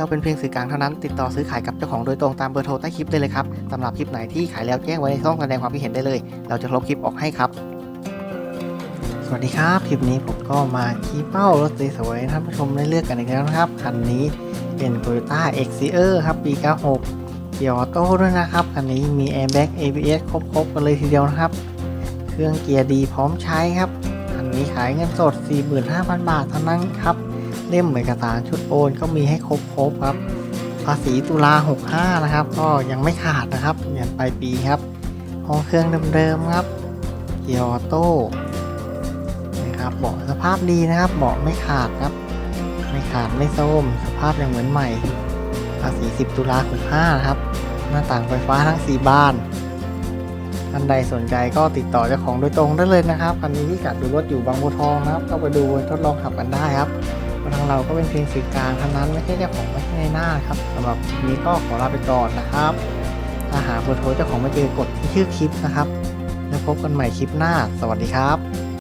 เราเป็นเพียงสื่อกลางเท่านั้น ติดต่อซื้อขายกับเจ้าของโดยตรงตามเบอร์โทรใต้คลิปได้เลยครับสำหรับคลิปไหนที่ขายแล้วแจ้งไว้ในช่องแสดงความคิดเห็นได้เลย เราจะลบคลิปออกให้ครับ สวัสดีครับ คลิปนี้ผมก็มาชี้เป้ารถสวยๆท่านผู้ชมได้เลือกกันอีกแล้วนะครับ คันนี้เป็น Toyota x c e r ครับปี 96 เกียร์ออโต้ด้วยนะครับ คันนี้มี Airbag ABS ครบๆกันเลยทีเดียวนะครับ เครื่องเกียร์ดีพร้อมใช้ครับ คันนี้ขายเงินสด 45,000 บาทเท่านั้นครับ เล่มเอกสารชุดโอนก็มีให้ครบๆครับ ภาษีตุลา65 นะครับ ก็ยังไม่ขาดนะครับยันปลายปีครับห้องเครื่องเดิมๆครับเกียร์ออโต้นะครับเบาะสภาพดีนะครับเบาะไม่ขาดครับ ไม่ขาดไม่โทมสภาพยังเหมือนใหม่ภาษี10 ตุลา65นะครับ หน้าต่างไฟฟ้าทั้ง 4บ้านท่านใดสนใจก็ติดต่อเจ้าของโดยตรงได้เลยนะครับคันนี้ที่กัดดูรถอยู่บางบัวทองนะครับเข้าไปดูทดลองขับกันได้ครับ ทางเราก็เป็นเพียงสื่อกลางเท่านั้นไม่ใช่เจ้าของไม่ใช่ในหน้าครับสำหรับนี้ก็ขอลาไปก่อนนะครับถ้าหาเบอร์โทรเจ้าของไม่เจอกดที่ชื่อคลิปนะครับ แล้วพบกันใหม่คลิปหน้า สวัสดีครับ